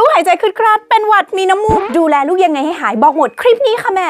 ลูกหายใจขึ้นคราดเป็นหวัดมีน้ำมูก ดูแลลูกยังไงให้หายบอกหมดคลิปนี้ค่ะแม่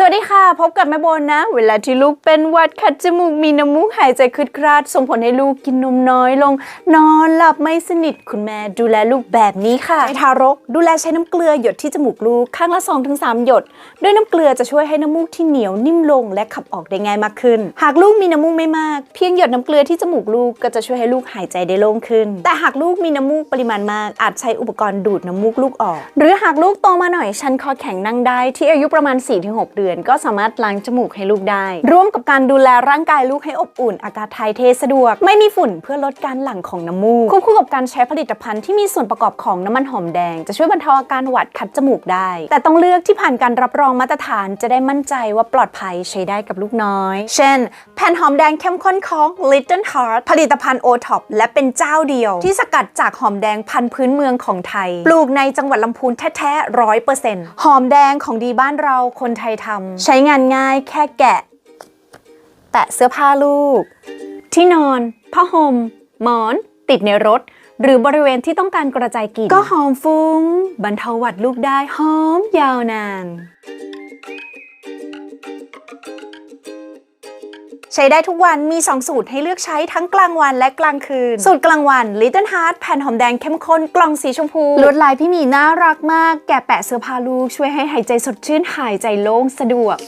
สวัสดีค่ะ พบกับแม่โบนนะ เวลาที่ลูกเป็นหวัดคัดจมูกมีน้ำมูกหายใจขึ้นคราด ส่งผลให้ลูกกินนมน้อยลง นอนหลับไม่สนิทคุณแม่ดูแลลูกแบบนี้ค่ะในทารก ดูแลใช้น้ำเกลือหยดที่จมูกลูกข้างละ 2-3 หยด ด้วยน้ำเกลือจะช่วยให้น้ำมูกที่เหนียวนิ่มลง และขับออกได้ง่ายมากขึ้น หากลูกมีน้ำมูกไม่มาก เพียงหยดน้ำเกลือที่จมูกลูกก็จะช่วยให้ลูกหายใจได้โล่งขึ้น แต่หากลูกมีน้ำมูกปริมาณมาก อาจใช้อุปกรณ์ดูดน้ำมูกลูกออก หรือหากลูกโตมาหน่อยชันคอแข็งนั่งได้ที่อายุประมาณ4-6เดือนก็สามารถล้างจมูกให้ลูกได้ ร่วมกับการดูแลร่างกายลูกให้อบอุ่น อากาศถ่ายเทสะดวก ไม่มีฝุ่นเพื่อลดการหลั่งของน้ำมูกควบคู่กับการใช้ผลิตภัณฑ์ที่มีส่วนประกอบของน้ำมันหอมแดง จะช่วยบรรเทาอาการหวัดคัดจมูกได้ แต่ต้องเลือกที่ผ่านการรับรองมาตรฐานจะได้มั่นใจว่าปลอดภัยใช้ได้กับลูกน้อย เช่น แผ่นหอมแดงเข้มข้นของ Little Heart ผลิตภัณฑ์ o t o p และเป็นเจ้าเดียว ที่สกัดจากหอมแดงพันธุ์พื้นเมืองของไทย ปลูกในจังหวัดลำพูนแท้ๆร้อยเปอร์เซ็นต์หอมแดงของดีบ้านเราคนไทยทำใช้งานง่ายแค่แกะ แตะเสื้อผ้าลูก ที่นอน ผ้าห่มหมอน ติดในรถ หรือบริเวณที่ต้องการกระจายกลิ่นก็หอมฟุง้ง บรรเทาหวัดลูกได้หอมยาวนาน ใช้ได้ทุกวันมี 2 สูตรให้เลือกใช้ทั้งกลางวันและกลางคืน สูตรกลางวัน Little Heart แผ่นหอมแดงเข้มข้นกล่องสีชมพู ลวดลายพี่หมีน่ารักมาก แกะแปะเสื้อผ้าลูกช่วยให้หายใจสดชื่นหายใจโล่งสะดวก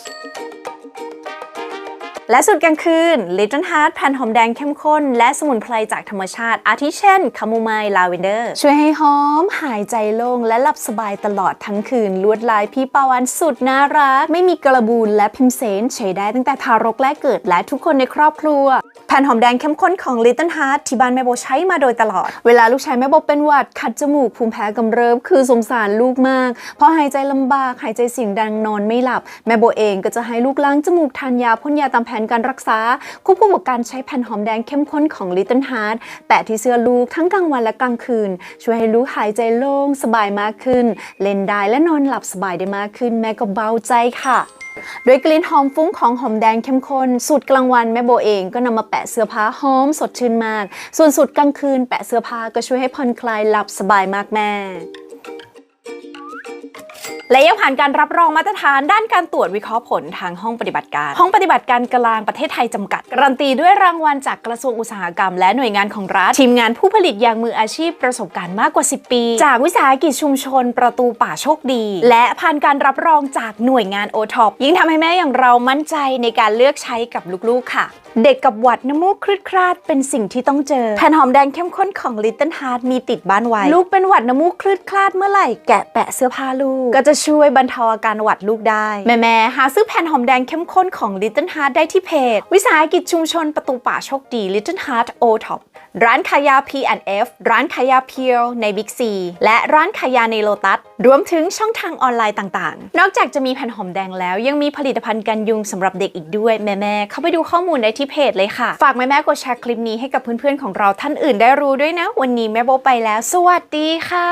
และสูตรกลางคืน Little Heart แผ่นหอมแดงเข้มข้น และสมุนไพรจากธรรมชาติ อาทิเช่นคาโมไมล์ลาเวนเดอร์ ช่วยให้หอม หายใจโล่ง และหลับสบายตลอดทั้งคืน ลวดลายพี่ปาวันสุดน่ารัก ไม่มีกระบูนและพิมเสนใช้ได้ตั้งแต่ทารกแรกเกิดและทุกคนในครอบครัว แผ่นหอมแดงเข้มข้นของ Little Heart ที่บ้านแม่โบใช้มาโดยตลอด เวลาลูกชายแม่โบเป็นหวัดคัดจมูกภูมิแพ้กำเริบคือสงสารลูกมาก เพราะหายใจลำบากหายใจเสียงดังนอนไม่หลับ แม่โบเองก็จะให้ลูกล้างจมูกทานยาพ่นยาตามแผนการรักษาควบคู่กับการใช้แผ่นหอมแดงเข้มข้นของ Little Heart แปะที่เสื้อลูกทั้งกลางวันและกลางคืน ช่วยให้ลูกหายใจโล่งสบายมากขึ้น เล่นได้และนอนหลับสบายได้มากขึ้น แม่ก็เบาใจค่ะโดยกลิ่นหอมฟุ้งของหอมแดงเข้มข้น สูตรกลางวันแม่โบเองก็นำมาแปะเสื้อผ้าหอมสดชื่นมาก ส่วนสูตรกลางคืนแปะเสื้อผ้าก็ช่วยให้ผ่อนคลายหลับสบายมากแม่ และยังผ่านการรับรองมาตรฐานด้านการตรวจวิเคราะห์ผลทางห้องปฏิบัติการ ห้องปฏิบัติการกลางประเทศไทยจำกัด การันตีด้วยรางวัลจากกระทรวงอุตสาหกรรม และหน่วยงานของรัฐ ทีมงานผู้ผลิตอย่างมืออาชีพประสบการณ์มากกว่า 10 ปี จากวิสาหกิจชุมชนประตูป่าโชคดี และผ่านการรับรองจากหน่วยงานโอท็อปยิ่งทำให้แม่อย่างเรามั่นใจในการเลือกใช้กับลูกๆค่ะเด็กกับหวัดน้ำมูกคลืดคลาดเป็นสิ่งที่ต้องเจอ แผ่นหอมแดงเข้มข้นของ Little Heart มีติดบ้านไว้ ลูกเป็นหวัดน้ำมูกคลืดคลาดเมื่อไหร่แกะแปะเสื้อผ้าลูก ก็จะช่วยบรรเทาอาการหวัดลูกได้ แม่ๆหาซื้อแผ่นหอมแดงเข้มข้นของ Little Heart ได้ที่เพจ วิสาหกิจชุมชนประตูป่าโชคดี Little Heart O Top ร้านขายยา P&F ร้านขายยาเพียวในบิ๊กซีและร้านขายยาในโลตัส รวมถึงช่องทางออนไลน์ต่างๆ นอกจากจะมีแผ่นหอมแดงแล้ว ยังมีผลิตภัณฑ์กันยุงสำหรับเด็กอีกด้วยแม่ๆเข้าไปดูข้อมูลได้ที่เพจเลยค่ะ ฝากแม่ๆกดแชร์คลิปนี้ให้กับเพื่อนๆของเราท่านอื่นได้รู้ด้วยนะ วันนี้แม่โบไปแล้ว สวัสดีค่ะ